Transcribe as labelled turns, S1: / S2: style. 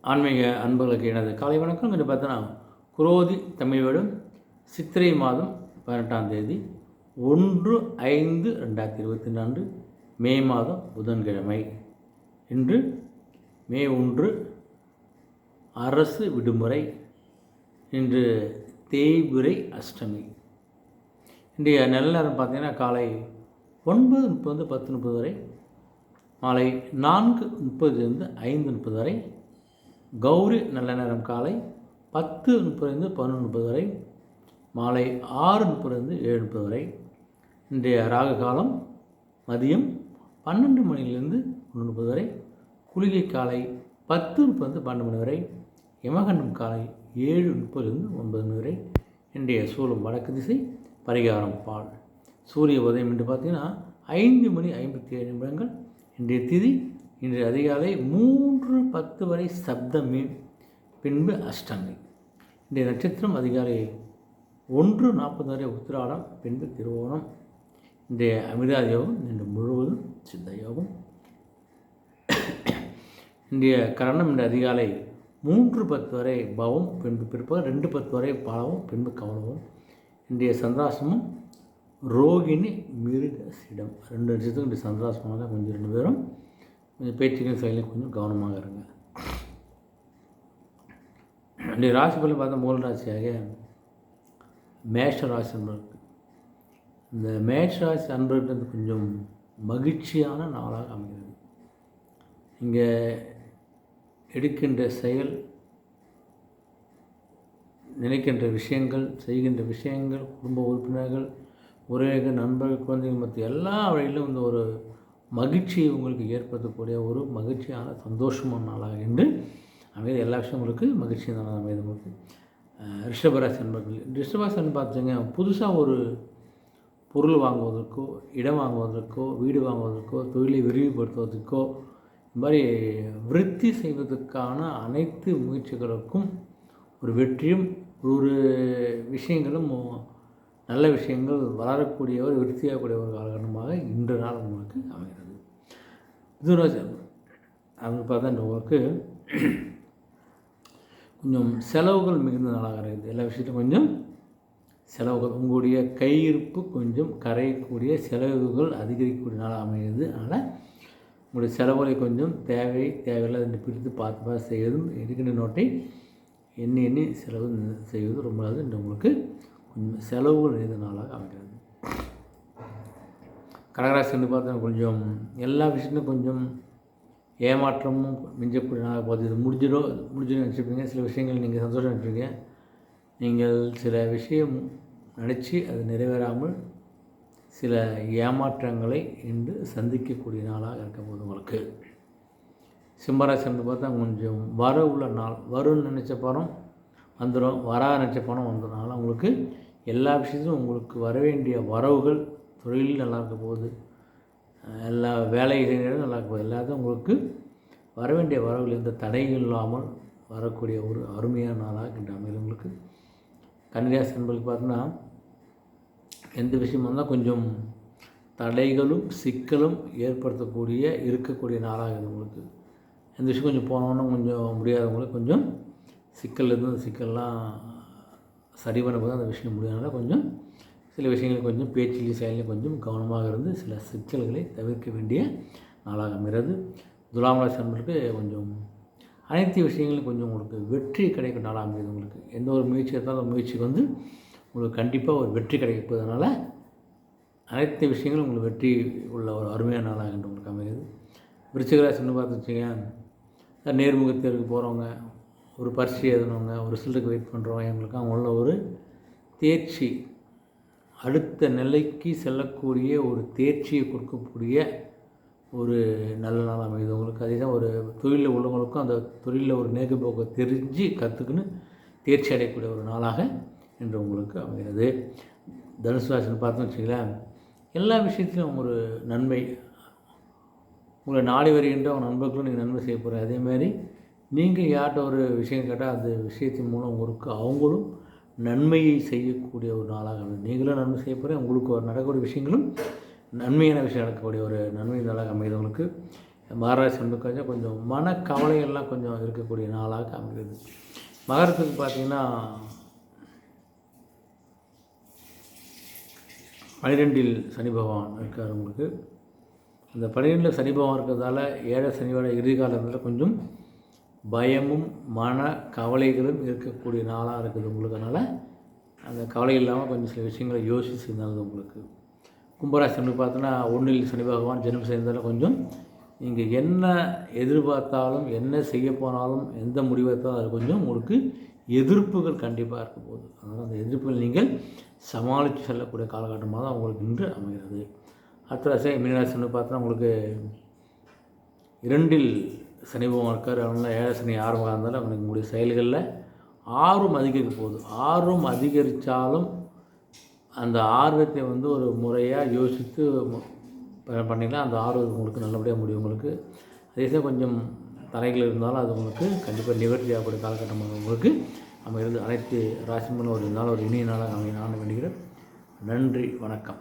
S1: ஆன்மீக அன்பர்களுக்கு எனது காலை வணக்கம். என்று பார்த்தோன்னா குரோதி தமிழ் வருடம் சித்திரை மாதம் பதினெட்டாம் தேதி ஒன்று ஐந்து ரெண்டாயிரத்தி இருபத்தி நான்கு மே மாதம் புதன்கிழமை. இன்று மே ஒன்று அரசு விடுமுறை. இன்று தேய்பிரை அஷ்டமி. இன்றைய நல்ல நேரம் பார்த்திங்கன்னா காலை ஒன்பது முப்பது பத்து முப்பது வரை மாலை நான்கு முப்பதுலேருந்து ஐந்து முப்பது வரை கௌரி நல்ல நேரம் காலை பத்து முப்பதுலேருந்து பதினொன்று முப்பது வரை மாலை ஆறு முப்பதுலேருந்து ஏழு முப்பது வரை. இன்றைய ராகு காலம் மதியம் பன்னெண்டு மணிலேருந்து ஒன்று முப்பது வரை குளிகை காலை பத்து முப்பதுலேருந்து பன்னெண்டு மணி வரை யமகண்டம் காலை ஏழு முப்பதுலேருந்து ஒன்பது மணி வரை. இன்றைய சூலம் வடக்கு திசை பரிகாரம் பால். சூரிய உதயம் என்று பார்த்தீங்கன்னா ஐந்து மணி ஐம்பத்தி ஏழு நிமிடங்கள். இன்றைய திதி இன்று அதிகாலை மூன்று பத்து வரை சப்தமி பின்பு அஷ்டமி. இன்றைய நட்சத்திரம் அதிகாலை ஒன்று நாற்பது வரை உத்திராடம் பின்பு திருவோணம். இன்றைய அமிர்தா யோகம் இன்று முழுவதும் சித்த யோகம். இன்றைய கரணம் இன்று அதிகாலை மூன்று பத்து வரை பவம் பின்பு பிற்பகல் ரெண்டு பத்து வரை பாலவும் பின்பு கவனவும் இன்றைய சந்திராசமும் ரோகிணி மிருகசிடம். ரெண்டு நட்சத்திரம் இன்றைய சந்திராசமாக கொஞ்சம் ரெண்டு பேரும். கொஞ்சம் பேச்சுக்கள் செயலையும் கொஞ்சம் கவனமாக இருங்க. அப்படி ராசி பலன் பார்த்தா மூல ராசியாக மேஷ ராசி அன்பருக்கு இந்த மேஷ ராசி அன்பர்கிட்ட கொஞ்சம் மகிழ்ச்சியான நாளாக அமைகிறது. இங்கே எடுக்கின்ற செயல் நினைக்கின்ற விஷயங்கள் செய்கின்ற விஷயங்கள் குடும்ப உறுப்பினர்கள் உறவினர்கள் நண்பர்கள் குழந்தைகள் மற்ற எல்லா வழியிலும் இந்த ஒரு மகிழ்ச்சியை உங்களுக்கு ஏற்படுத்தக்கூடிய ஒரு மகிழ்ச்சியான சந்தோஷமான நாளாக என்று அமைது எல்லா விஷயங்களுக்கு மகிழ்ச்சியான நாளாக அமைது உங்களுக்கு ரிஷபராசி நண்பர்கள் ரிஷபராசி பார்த்துங்க புதுசாக ஒரு பொருள் வாங்குவதற்கோ இடம் வாங்குவதற்கோ வீடு வாங்குவதற்கோ தொழிலை விரிவுபடுத்துவதற்கோ இந்த மாதிரி விருத்தி செய்வதற்கான அனைத்து முயற்சிகளுக்கும் ஒரு வெற்றியும் ஒரு விஷயங்களும் நல்ல விஷயங்கள் வளரக்கூடிய ஒரு விருத்தியாகக்கூடிய ஒரு காலகட்டமாக இன்று நாள் உங்களுக்கு அமைகிறது. மிதுனராசி அவங்க பார்த்தா இந்த உங்களுக்கு கொஞ்சம் செலவுகள் மிகுந்த நாளாக இருக்குது. எல்லா விஷயத்தையும் கொஞ்சம் செலவுகள் உங்களுடைய கையிருப்பு கொஞ்சம் கரையக்கூடிய செலவுகள் அதிகரிக்கக்கூடிய நாளாக அமைகிறது. அதனால் உங்களுடைய செலவுகளை கொஞ்சம் தேவை தேவையில்லாத என்று பிரித்து பார்த்து பார்த்து செய்வதும் இருக்கின்ற நோட்டை எண்ணி எண்ணி செலவு செய்வது ரொம்ப நல்லது. என்று உங்களுக்கு செலவுகள் நிறைந்த நாளாக அமைகிறது கடகராசி வந்து பார்த்தா கொஞ்சம் எல்லா விஷயத்துலையும் கொஞ்சம் ஏமாற்றமும் மிஞ்சக்கூடிய நாளாக பார்த்து இது முடிஞ்சிடும் முடிஞ்சிடும் நினச்சிருப்பீங்க சில விஷயங்கள் நீங்கள் சந்தோஷம் நினச்சிருப்பீங்க நீங்கள் சில விஷயம் நினச்சி அது நிறைவேறாமல் சில ஏமாற்றங்களை இன்று சந்திக்கக்கூடிய நாளாக இருக்க போது உங்களுக்கு. சிம்மராசி வந்து பார்த்தா கொஞ்சம் வர உள்ள நாள் வரும்னு நினச்ச பணம் வந்துடும் வரா நினச்ச பணம் வந்ததுனால உங்களுக்கு எல்லா விஷயத்திலும் உங்களுக்கு வர வேண்டிய வரவுகள் தொழில் நல்லா இருக்க போகுது. எல்லா வேலை இளைஞர்களும் நல்லா இருக்க போகுது. எல்லாத்தையும் உங்களுக்கு வர வேண்டிய வரவுகள் எந்த தடையும் இல்லாமல் வரக்கூடிய ஒரு அருமையான நாளாக இருக்கின்ற உங்களுக்கு. கன்னிராசி என்பதுக்கு பார்த்தோன்னா எந்த விஷயம் வந்தால் கொஞ்சம் தடைகளும் சிக்கலும் ஏற்படுத்தக்கூடிய இருக்கக்கூடிய நாளாக உங்களுக்கு. எந்த விஷயம் கொஞ்சம் போனோன்னா கொஞ்சம் முடியாதவங்களுக்கு கொஞ்சம் சிக்கல் இருந்து சிக்கல்லாம் சரி பண்ணும்போது அந்த விஷயம் முடியாதனால கொஞ்சம் சில விஷயங்கள் கொஞ்சம் பேச்சிலையும் செயலையும் கொஞ்சம் கவனமாக இருந்து சில சிக்கல்களை தவிர்க்க வேண்டிய நாளாக அமைகிறது. துலாம் ராசி நண்பர்களுக்கு கொஞ்சம் அனைத்து விஷயங்களும் கொஞ்சம் உங்களுக்கு வெற்றி கிடைக்கும் நாளாக அமைகிறது உங்களுக்கு. எந்த ஒரு முயற்சி எடுத்தாலும் அந்த முயற்சிக்கு வந்து உங்களுக்கு கண்டிப்பாக ஒரு வெற்றி கிடைக்க அனைத்து விஷயங்களும் உங்களுக்கு வெற்றி உள்ள ஒரு அருமையான நாளாக என்று உங்களுக்கு அமைகிறது. விருச்சிகராசின்னு பார்த்து வச்சுங்க நேர்முக போகிறவங்க ஒரு பரிசு எழுதணுங்க ஒரு ரிசல்ட்டுக்கு வெயிட் பண்ணுறோம் எங்களுக்கு அவங்கள ஒரு தேர்ச்சி அடுத்த நிலைக்கு செல்லக்கூடிய ஒரு தேர்ச்சியை கொடுக்கக்கூடிய ஒரு நல்ல நாள் அமையுது. உங்களுக்கு அதே தான் ஒரு தொழிலில் உள்ளவங்களுக்கும் அந்த தொழிலில் ஒரு நேர்போக்கை தெரிஞ்சு கற்றுக்குன்னு தேர்ச்சி அடையக்கூடிய ஒரு நாளாக என்று உங்களுக்கு அமைகிறது. தனுசு ராசின்னு பார்த்தோம்னு வச்சுங்களேன் எல்லா விஷயத்திலும் ஒரு நன்மை. உங்களை நாடி வருகின்ற உங்கள் நண்பர்களும் நீங்கள் நன்மை செய்ய போகிறேன் அதேமாதிரி நீங்கள் யார்கிட்ட ஒரு விஷயம் கேட்டால் அந்த விஷயத்தின் மூலம் உங்களுக்கு அவங்களும் நன்மையை செய்யக்கூடிய ஒரு நாளாக நீங்களும் நன்மை செய்ய போகிறேன் உங்களுக்கு ஒரு நடக்கக்கூடிய விஷயங்களும் நன்மையான விஷயம் நடக்கக்கூடிய ஒரு நன்மை நாளாக அமைதவங்களுக்கு மகராசி வந்து கொஞ்சம் கொஞ்சம் மனக்கவலைகள்லாம் கொஞ்சம் இருக்கக்கூடிய நாளாக அமைகிறது மகரத்துக்கு பார்த்தீங்கன்னா பனிரெண்டில் சனி பகவான் இருக்கார் உங்களுக்கு. அந்த பனிரெண்டில் சனி பகவான் இருக்கிறதால ஏழை சனியோட இறுதி காலத்தில் கொஞ்சம் பயமும் மன கவலைகளும் இருக்கக்கூடிய நாளாக இருக்குது உங்களுக்கு. அதனால் அந்த கவலை இல்லாமல் கொஞ்சம் சில விஷயங்களை யோசிச்சு நல்லது உங்களுக்கு. கும்பராசி பார்த்தோன்னா ஒன்றில் சனி பகவான் ஜென்மம் சேர்ந்தாலும் கொஞ்சம் நீங்கள் என்ன எதிர்பார்த்தாலும் என்ன செய்ய போனாலும் எந்த முடிவெடுத்தாலும் அது கொஞ்சம் உங்களுக்கு எதிர்ப்புகள் கண்டிப்பாக இருக்க போகுது. அதனால் அந்த எதிர்ப்புகள் நீங்கள் சமாளித்து செல்லக்கூடிய காலகட்டமாக தான் உங்களுக்கு இன்று அமைகிறது. அடுத்த ராசி மீனராசின்னு பார்த்தோன்னா உங்களுக்கு இரண்டில் சனி பகவான் இருக்கார் அதனால் ஏழை சனி ஆர்வமாக இருந்தாலும் அவங்களுக்கு முடிய செயல்களில் ஆர்வம் அதிகரிக்க போகுது. ஆர்வம் அதிகரித்தாலும் அந்த ஆர்வத்தை வந்து ஒரு முறையாக யோசித்து பண்ணிங்கன்னா அந்த ஆர்வம் உங்களுக்கு நல்லபடியாக முடியும் உங்களுக்கு. அதே சமயம் கொஞ்சம் தடைகள் இருந்தாலும் அது உங்களுக்கு கண்டிப்பாக நிவர்த்தி ஆகக்கூடிய காலகட்டமாக உங்களுக்கு நம்ம இருந்து அனைத்து ராசிமன் ஒரு நாள் ஒரு இனிய நாளாக அமைய நான் வேண்டுகிறேன். நன்றி வணக்கம்.